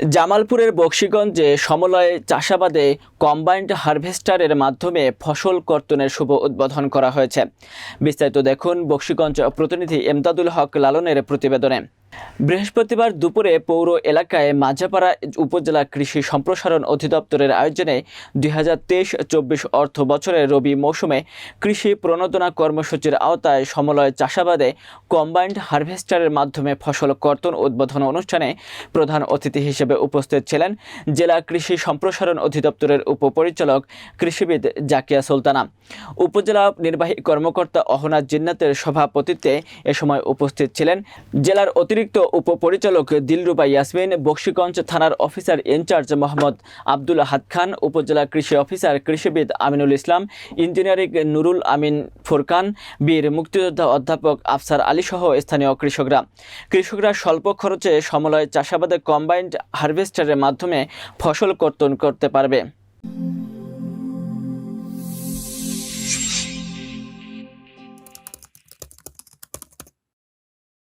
জামালপুরের বক্সিগঞ্জে সমলয়ে চাষাবাদে কম্বাইন্ড হারভেস্টারের মাধ্যমে ফসল কর্তনের শুভ উদ্বোধন করা হয়েছে। বিস্তারিত দেখুন বক্সিগঞ্জ প্রতিনিধি এমদাদুল হক লালনের প্রতিবেদনে। বৃহস্পতিবার দুপুরে পৌর এলাকায় মাঝাপাড়া উপজেলা কৃষি সম্প্রসারণ অধিদপ্তরের আয়োজনে দুই হাজার তেইশ চব্বিশ অর্থ বছরের রবি মৌসুমে কৃষি প্রণোদনা কর্মসূচির আওতায় সমলয় চাষাবাদে কম্বাইন্ড হারভেস্টারের মাধ্যমে ফসল কর্তন উদ্বোধন অনুষ্ঠানে প্রধান অতিথি হিসেবে উপস্থিত ছিলেন জেলা কৃষি সম্প্রসারণ অধিদপ্তরের উপপরিচালক কৃষিবিদ জাকিয়া সুলতানা। উপজেলা নির্বাহী কর্মকর্তা অহনা জিন্নাতের সভাপতিত্বে এ সময় উপস্থিত ছিলেন জেলার অতিরিক্ত উপপরিচালক দিলরুবা ইয়াসমিন, বক্সিগঞ্জ থানার অফিসার ইনচার্জ মোহাম্মদ আব্দুল আহাদ খান, উপজেলা কৃষি অফিসার কৃষিবিদ আমিনুল ইসলাম, ইঞ্জিনিয়ারিং নুরুল আমিন ফুরকান, বীর মুক্তিযোদ্ধা অধ্যাপক আফসার আলী সহ স্থানীয় কৃষকরা। কৃষকরা স্বল্প খরচে সমলয় চাষাবাদে কম্বাইন্ড হারভেস্টারের মাধ্যমে ফসল কর্তন করতে পারবে।